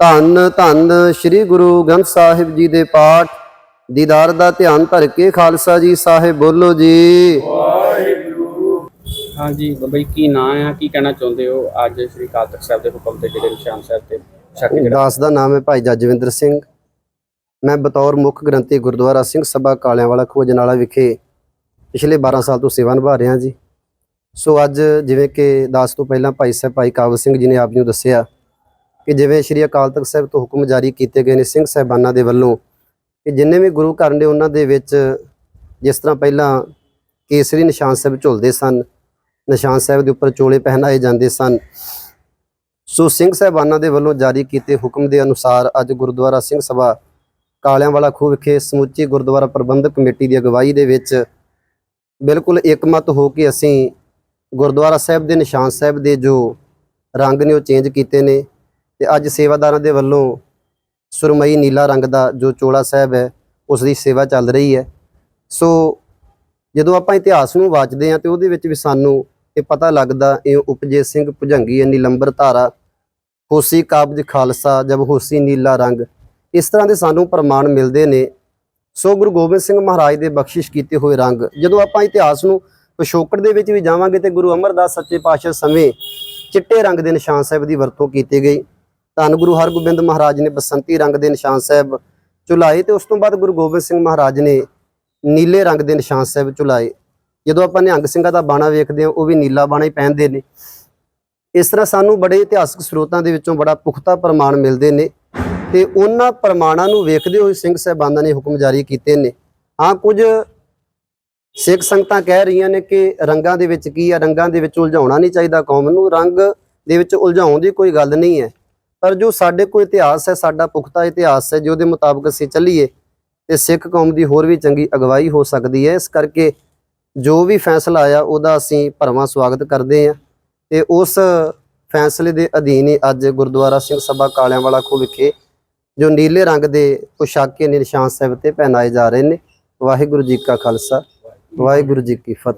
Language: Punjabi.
ਧੰਨ ਧੰਨ ਸ੍ਰੀ ਗੁਰੂ ਗ੍ਰੰਥ ਸਾਹਿਬ ਜੀ ਦੇ ਪਾਠ ਦੀਦਾਰ ਦਾ ਧਿਆਨ ਧਰ ਕੇ ਖਾਲਸਾ ਜੀ ਸਾਹਿਬ ਬੋਲੋ ਜੀ। ਹਾਂਜੀ ਬਾਬਾ ਜੀ ਕੀ ਨਾਂ ਆ ਕੀ ਕਹਿਣਾ ਚਾਹੁੰਦੇ ਹੋ? ਅੱਜ ਸ੍ਰੀ ਅਕਾਲ ਤਖਤ ਸਾਹਿਬ ਦੇ ਹੁਕਮ ਤੇ ਜਿਹੜੇ ਨਿਸ਼ਾਨ ਸਾਹਿਬ ਤੇ ਛੱਕ ਦਾਸ ਦਾ ਨਾਮ ਹੈ ਭਾਈ ਜਜਵਿੰਦਰ ਸਿੰਘ। ਮੈਂ ਬਤੌਰ ਮੁੱਖ ਗ੍ਰੰਥੀ ਗੁਰਦੁਆਰਾ ਸਿੰਘ ਸਭਾ ਕਾਲਿਆਂਵਾਲਾ ਖੋਜਨਾਲਾ ਵਿਖੇ ਪਿਛਲੇ 12 ਸਾਲ ਤੋਂ ਸੇਵਾ ਨਿਭਾ ਰਿਹਾ ਜੀ। ਸੋ ਅੱਜ ਜਿਵੇਂ ਕਿ ਦਾਸ ਤੋਂ ਪਹਿਲਾਂ ਭਾਈ ਸਾਹਿਬ ਭਾਈ ਕਾਬਲ ਸਿੰਘ ਜੀ ਨੇ ਆਪ ਨੂੰ ਦੱਸਿਆ ਕਿ ਜਿਵੇਂ ਸ੍ਰੀ ਅਕਾਲ ਤਖਤ ਸਾਹਿਬ ਤੋਂ ਹੁਕਮ ਜਾਰੀ ਕੀਤੇ ਗਏ ਨੇ ਸਿੰਘ ਸਾਹਿਬਾਨਾਂ ਦੇ ਵੱਲੋਂ, ਕਿ ਜਿੰਨੇ ਵੀ ਗੁਰੂ ਘਰ ਨੇ ਉਹਨਾਂ ਦੇ ਵਿੱਚ ਜਿਸ ਤਰ੍ਹਾਂ ਪਹਿਲਾਂ ਕੇਸਰੀ ਨਿਸ਼ਾਨ ਸਾਹਿਬ ਝੁਲਦੇ ਸਨ, ਨਿਸ਼ਾਨ ਸਾਹਿਬ ਦੇ ਉੱਪਰ ਚੋਲੇ ਪਹਿਨਾਏ ਜਾਂਦੇ ਸਨ, ਸੋ ਸਿੰਘ ਸਾਹਿਬਾਨਾਂ ਦੇ ਵੱਲੋਂ ਜਾਰੀ ਕੀਤੇ ਹੁਕਮ ਦੇ ਅਨੁਸਾਰ ਅੱਜ ਗੁਰਦੁਆਰਾ ਸਿੰਘ ਸਭਾ ਕਾਲਿਆਂਵਾਲਾ ਖੂਹ ਵਿਖੇ ਸਮੁੱਚੀ ਗੁਰਦੁਆਰਾ ਪ੍ਰਬੰਧਕ ਕਮੇਟੀ ਦੀ ਅਗਵਾਈ ਦੇ ਵਿੱਚ ਬਿਲਕੁਲ ਇਕਮਤ ਹੋ ਕੇ ਅਸੀਂ ਗੁਰਦੁਆਰਾ ਸਾਹਿਬ ਦੇ ਨਿਸ਼ਾਨ ਸਾਹਿਬ ਦੇ ਜੋ ਰੰਗ ਨੇ ਉਹ ਚੇਂਜ ਕੀਤੇ ਨੇ। ਤੇ ਅੱਜ ਸੇਵਾਦਾਰਾਂ ਦੇ ਵੱਲੋਂ ਸੁਰਮਈ ਨੀਲਾ ਰੰਗ ਦਾ ਜੋ ਚੋਲਾ ਸਾਹਿਬ ਹੈ ਉਸ ਦੀ ਸੇਵਾ ਚੱਲ ਰਹੀ ਹੈ। ਸੋ ਜਦੋਂ ਆਪਾਂ ਇਤਿਹਾਸ ਨੂੰ ਵਾਚਦੇ ਹਾਂ ਤੇ ਉਹਦੇ ਵਿੱਚ ਵੀ ਸਾਨੂੰ ਇਹ ਪਤਾ ਲੱਗਦਾ, ਇਹ ਉਪਜੇ ਸਿੰਘ ਭੁਜੰਗੀ ਨੀਲੰਬਰ ਧਾਰਾ, ਹੋਸੀ ਕਾਬਜ ਖਾਲਸਾ, ਜਬ ਹੋਸੀ ਨੀਲਾ ਰੰਗ। ਇਸ ਤਰ੍ਹਾਂ ਦੇ ਸਾਨੂੰ ਪ੍ਰਮਾਣ ਮਿਲਦੇ ਨੇ। ਸੋ ਗੁਰੂ ਗੋਬਿੰਦ ਸਿੰਘ ਮਹਾਰਾਜ ਦੇ ਬਖਸ਼ਿਸ਼ ਕੀਤੇ ਹੋਏ ਰੰਗ। ਜਦੋਂ ਆਪਾਂ ਇਤਿਹਾਸ ਨੂੰ ਪਿਛੋਕੜ ਦੇ ਵਿੱਚ ਵੀ ਜਾਵਾਂਗੇ ਤੇ ਗੁਰੂ ਅਮਰਦਾਸ ਸੱਚੇ ਪਾਤਸ਼ਾਹ ਸਮੇਂ ਚਿੱਟੇ ਰੰਗ ਦੇ ਨਿਸ਼ਾਨ ਸਾਹਿਬ ਦੀ ਵਰਤੋਂ ਕੀਤੀ ਗਈ। ਧੰਨ ਗੁਰੂ ਹਰਗੋਬਿੰਦ ਮਹਾਰਾਜ ਨੇ ਬਸੰਤੀ ਰੰਗ ਦੇ ਨਿਸ਼ਾਨ ਸਾਹਿਬ ਚੁਲਾਏ ਤੇ ਉਸ ਤੋਂ ਬਾਅਦ ਗੁਰੂ ਗੋਬਿੰਦ ਸਿੰਘ ਮਹਾਰਾਜ ਨੇ ਨੀਲੇ ਰੰਗ ਦੇ ਨਿਸ਼ਾਨ ਸਾਹਿਬ ਚੁਲਾਏ ਜਦੋਂ ਆਪਾਂ ਨਿਹੰਗ ਸਿੰਘਾਂ ਦਾ ਬਾਣਾ ਵੇਖਦੇ ਹਾਂ, ਉਹ ਵੀ ਨੀਲਾ ਬਾਣਾ ਹੀ ਪਹਿਨਦੇ ਨੇ। ਇਸ ਤਰ੍ਹਾਂ ਸਾਨੂੰ ਬੜੇ ਇਤਿਹਾਸਕ ਸਰੋਤਾਂ ਦੇ ਵਿੱਚੋਂ ਬੜਾ ਪੁਖਤਾ ਪ੍ਰਮਾਣ ਮਿਲਦੇ ਨੇ ਤੇ ਉਹਨਾਂ ਪ੍ਰਮਾਣਾਂ ਨੂੰ ਵੇਖਦੇ ਹੋਏ ਸਿੰਘ ਸਾਹਿਬਾਨਾਂ ਨੇ ਹੁਕਮ ਜਾਰੀ ਕੀਤੇ ਨੇ। ਹਾਂ, ਕੁਝ ਸਿੱਖ ਸੰਗਤਾਂ ਕਹਿ ਰਹੀਆਂ ਨੇ ਕਿ ਰੰਗਾਂ ਦੇ ਵਿੱਚ ਕੀ ਆ? ਰੰਗਾਂ ਦੇ ਵਿੱਚ ਉਲਝਾਉਣਾ ਨਹੀਂ ਚਾਹੀਦਾ ਕੌਮ ਨੂੰ। ਰੰਗ ਦੇ ਵਿੱਚ ਉਲਝਾਉਣ ਦੀ ਕੋਈ ਗੱਲ ਨਹੀਂ ਹੈ। ਪਰ ਜੋ ਸਾਡੇ ਕੋਲ ਇਤਿਹਾਸ ਹੈ, ਸਾਡਾ ਪੁਖਤਾ ਇਤਿਹਾਸ ਹੈ ਜਿਹਦੇ ਮੁਤਾਬਕ ਅਸੀਂ ਚੱਲੀਏ, ਤੇ ਸਿੱਖ ਕੌਮ ਦੀ ਹੋਰ ਵੀ ਚੰਗੀ ਅਗਵਾਈ ਹੋ ਸਕਦੀ ਹੈ। ਇਸ ਕਰਕੇ ਜੋ ਵੀ ਫੈਸਲਾ ਆਇਆ, ਉਹਦਾ ਅਸੀਂ ਭਰਵਾਂ ਸਵਾਗਤ ਕਰਦੇ ਹਾਂ। ਤੇ ਉਸ ਫੈਸਲੇ ਦੇ ਅਧੀਨ ਹੀ ਅੱਜ ਗੁਰਦੁਆਰਾ ਸਿੰਘ ਸਭਾ ਕਾਲਿਆਂਵਾਲਾ ਖੂਹ ਵਿਖੇ ਜੋ ਨੀਲੇ ਰੰਗ ਦੇ ਪੁਸ਼ਾਕੇ ਨਿਸ਼ਾਨ ਸਾਹਿਬ ਤੇ ਪਹਿਨਾਏ ਜਾ ਰਹੇ ਨੇ। ਵਾਹਿਗੁਰੂ ਜੀ ਕਾ ਖਾਲਸਾ, ਵਾਹਿਗੁਰੂ ਜੀ ਕੀ ਫਤਿਹ।